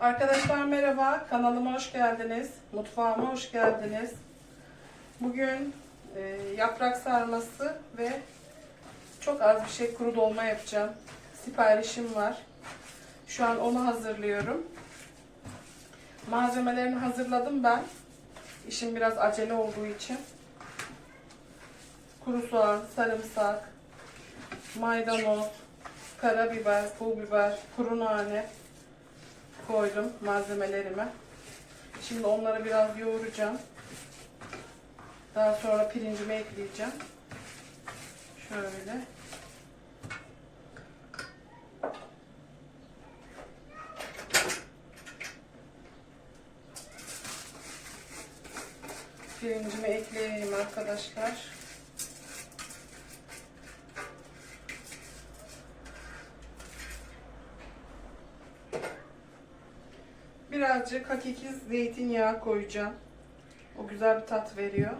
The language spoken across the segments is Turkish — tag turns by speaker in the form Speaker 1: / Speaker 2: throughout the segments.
Speaker 1: Arkadaşlar merhaba, kanalıma hoş geldiniz, mutfağıma hoş geldiniz. Bugün e, yaprak sarması ve çok az bir şey kuru dolma yapacağım. Siparişim var. Şu an onu hazırlıyorum. Malzemelerini hazırladım ben. İşim biraz acele olduğu için. Kuru soğan, sarımsak, maydanoz, karabiber, pul biber, kuru nane koydum malzemelerime. Şimdi onları biraz yoğuracağım. Daha sonra pirincimi ekleyeceğim. Şöyle. Pirincimi ekleyeyim arkadaşlar. Birazcık hakiki zeytinyağı koyacağım. O güzel bir tat veriyor.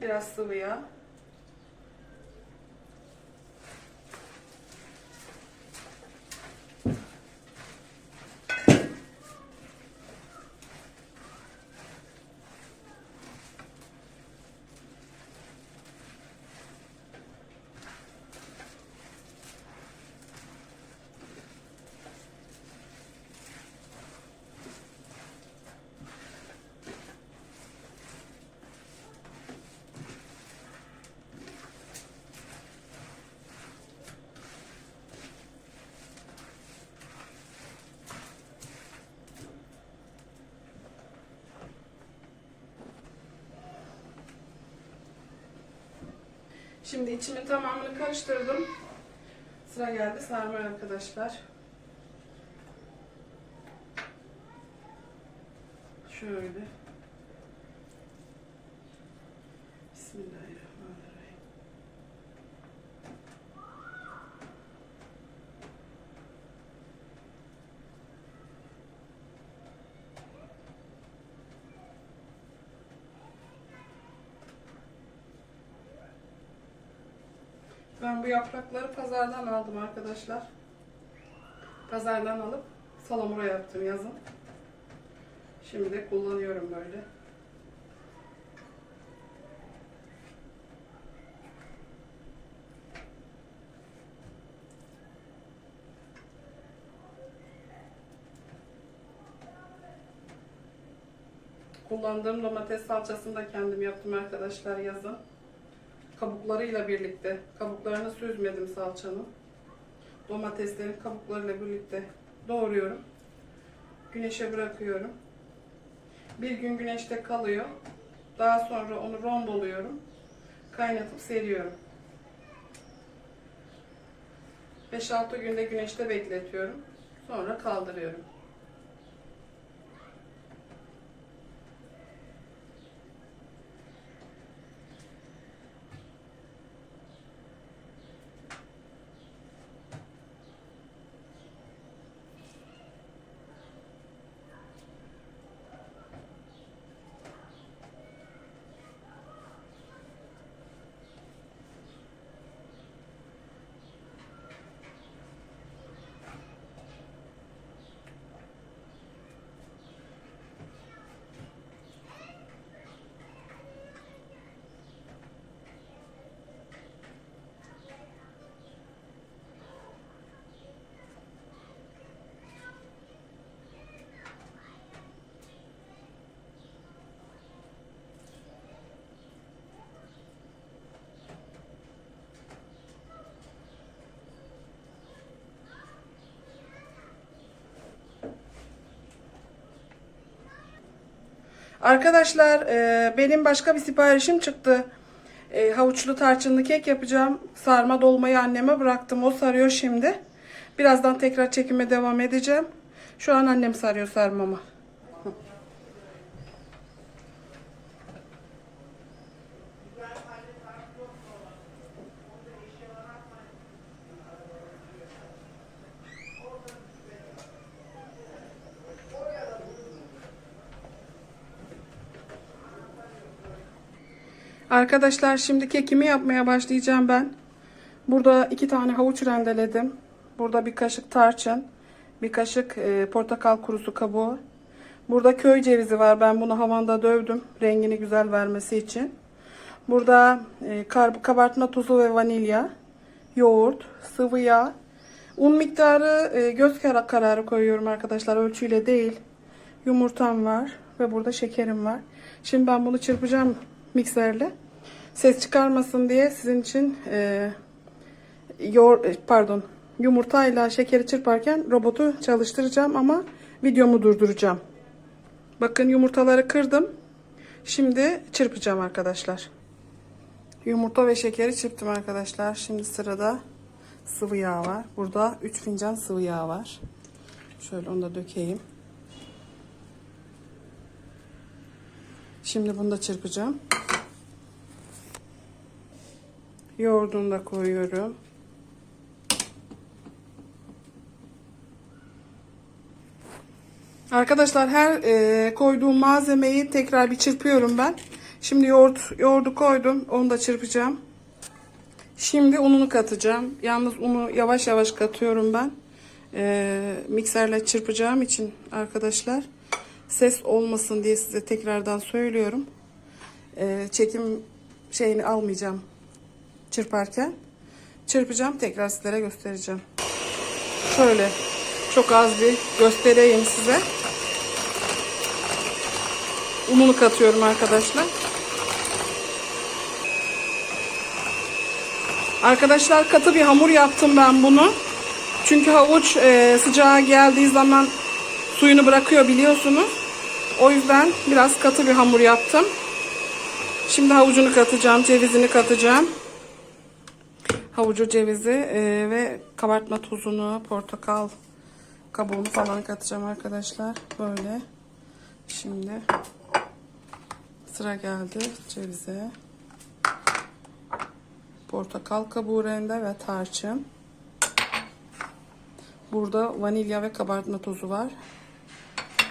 Speaker 1: Biraz sıvı yağ. Şimdi içimin tamamını karıştırdım. Sıra geldi sarma arkadaşlar. Şöyle. Bismillahirrahmanirrahim. Ben bu yaprakları pazardan aldım arkadaşlar. Pazardan alıp salamura yaptım yazın. Şimdi de kullanıyorum böyle. Kullandığım domates salçasını da kendim yaptım arkadaşlar yazın. Kabuklarıyla birlikte. Kabuklarını süzmedim salçanın. Domateslerin kabuklarıyla birlikte doğruyorum. Güneşe bırakıyorum. Bir gün güneşte kalıyor. Daha sonra onu rondoluyorum. Kaynatıp seriyorum. 5-6 günde güneşte bekletiyorum. Sonra kaldırıyorum. Arkadaşlar e, benim başka bir siparişim çıktı. E, havuçlu tarçınlı kek yapacağım. Sarma dolmayı anneme bıraktım. O sarıyor şimdi. Birazdan tekrar çekime devam edeceğim. Şu an annem sarıyor sarmamı. Arkadaşlar şimdi kekimi yapmaya başlayacağım ben. Burada iki tane havuç rendeledim. Burada bir kaşık tarçın. Bir kaşık e, portakal kurusu kabuğu. Burada köy cevizi var. Ben bunu havanda dövdüm. Rengini güzel vermesi için. Burada e, kabartma tozu ve vanilya. Yoğurt, sıvı yağ. Un miktarı e, göz kara- kararı koyuyorum arkadaşlar. Ölçüyle değil. Yumurtam var. Ve burada şekerim var. Şimdi ben bunu çırpacağım mikserle. Ses çıkarmasın diye sizin için e, yoğur, e, pardon yumurtayla şekeri çırparken robotu çalıştıracağım ama videomu durduracağım. Bakın yumurtaları kırdım. Şimdi çırpacağım arkadaşlar. Yumurta ve şekeri çırptım arkadaşlar. Şimdi sırada sıvı yağ var. Burada 3 fincan sıvı yağ var. Şöyle onu da dökeyim. Şimdi bunu da çırpacağım. Yoğurdunu da koyuyorum. Arkadaşlar her e, koyduğum malzemeyi tekrar bir çırpıyorum ben. Şimdi yoğurt, yoğurdu koydum. Onu da çırpacağım. Şimdi ununu katacağım. Yalnız unu yavaş yavaş katıyorum ben. E, mikserle çırpacağım için arkadaşlar. Ses olmasın diye size tekrardan söylüyorum. E, çekim şeyini almayacağım çırparken. Çırpacağım tekrar sizlere göstereceğim. Şöyle çok az bir göstereyim size. Ununu katıyorum arkadaşlar. Arkadaşlar katı bir hamur yaptım ben bunu. Çünkü havuç e, sıcağa geldiği zaman suyunu bırakıyor biliyorsunuz. O yüzden biraz katı bir hamur yaptım. Şimdi havucunu katacağım, cevizini katacağım. Havucu, cevizi e, ve kabartma tozunu, portakal kabuğunu falan katacağım arkadaşlar. Böyle. Şimdi sıra geldi cevize. Portakal kabuğu rende ve tarçın. Burada vanilya ve kabartma tozu var.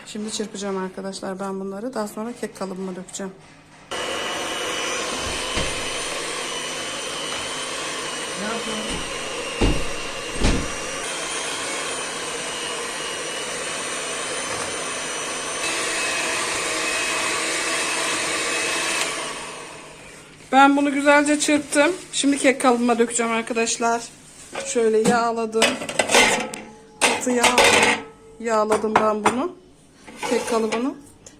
Speaker 1: Şimdi çırpacağım arkadaşlar ben bunları. Daha sonra kek kalıbıma dökeceğim. Ben bunu güzelce çırptım. Şimdi kek kalıbıma dökeceğim arkadaşlar. Şöyle yağladım. Katı yağ yağladım ben bunu. Kek kalıbını.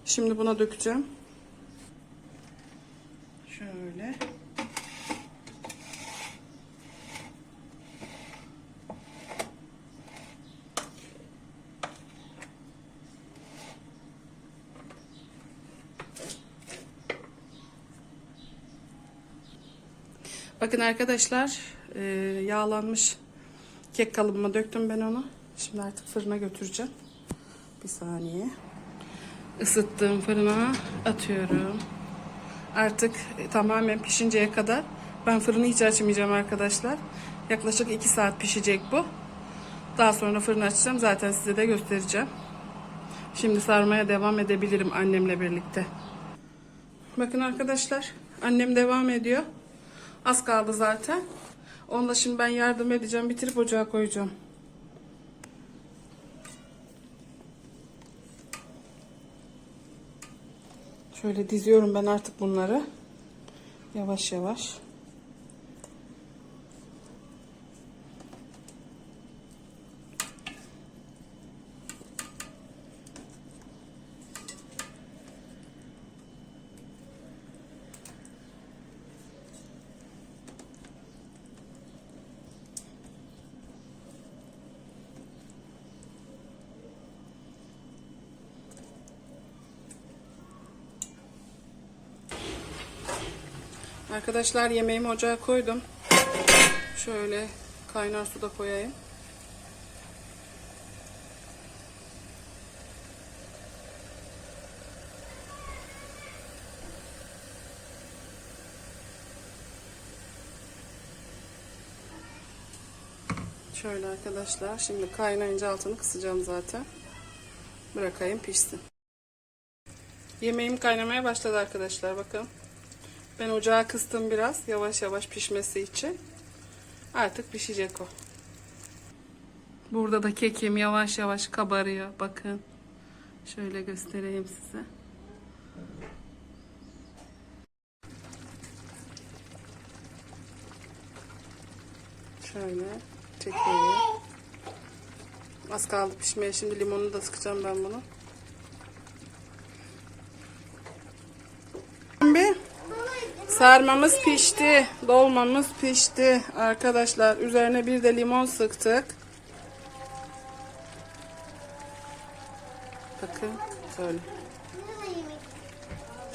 Speaker 1: Şimdi buna dökeceğim. Şöyle. Bakın arkadaşlar e, yağlanmış kek kalıbıma döktüm ben onu. Şimdi artık fırına götüreceğim. Bir saniye. Isıttığım fırına atıyorum. Artık e, tamamen pişinceye kadar ben fırını hiç açmayacağım arkadaşlar. Yaklaşık 2 saat pişecek bu. Daha sonra fırını açacağım. Zaten size de göstereceğim. Şimdi sarmaya devam edebilirim annemle birlikte. Bakın arkadaşlar annem devam ediyor. Az kaldı zaten. Onunla şimdi ben yardım edeceğim. Bitirip ocağa koyacağım. Şöyle diziyorum ben artık bunları. Yavaş yavaş. Arkadaşlar yemeğimi ocağa koydum. Şöyle kaynar suda koyayım. Şöyle arkadaşlar. Şimdi kaynayınca altını kısacağım zaten. Bırakayım pişsin. Yemeğim kaynamaya başladı arkadaşlar. Bakın. Ben ocağı kıstım biraz. Yavaş yavaş pişmesi için. Artık pişecek o. Burada da kekim yavaş yavaş kabarıyor. Bakın. Şöyle göstereyim size. Şöyle çekeyim. Az kaldı pişmeye. Şimdi limonunu da sıkacağım ben bunu. Sarmamız pişti. Dolmamız pişti. Arkadaşlar üzerine bir de limon sıktık. Bakın şöyle.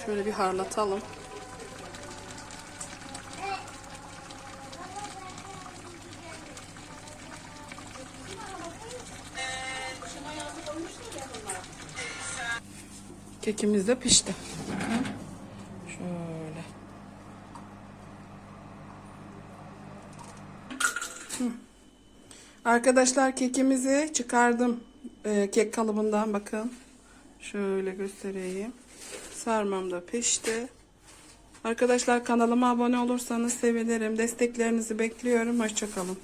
Speaker 1: Şöyle bir harlatalım. Kekimiz de pişti. Bakın. Şöyle. Arkadaşlar kekimizi çıkardım. Ee, kek kalıbından bakın. Şöyle göstereyim. Sarmam da pişti. Arkadaşlar kanalıma abone olursanız sevinirim. Desteklerinizi bekliyorum. Hoşçakalın.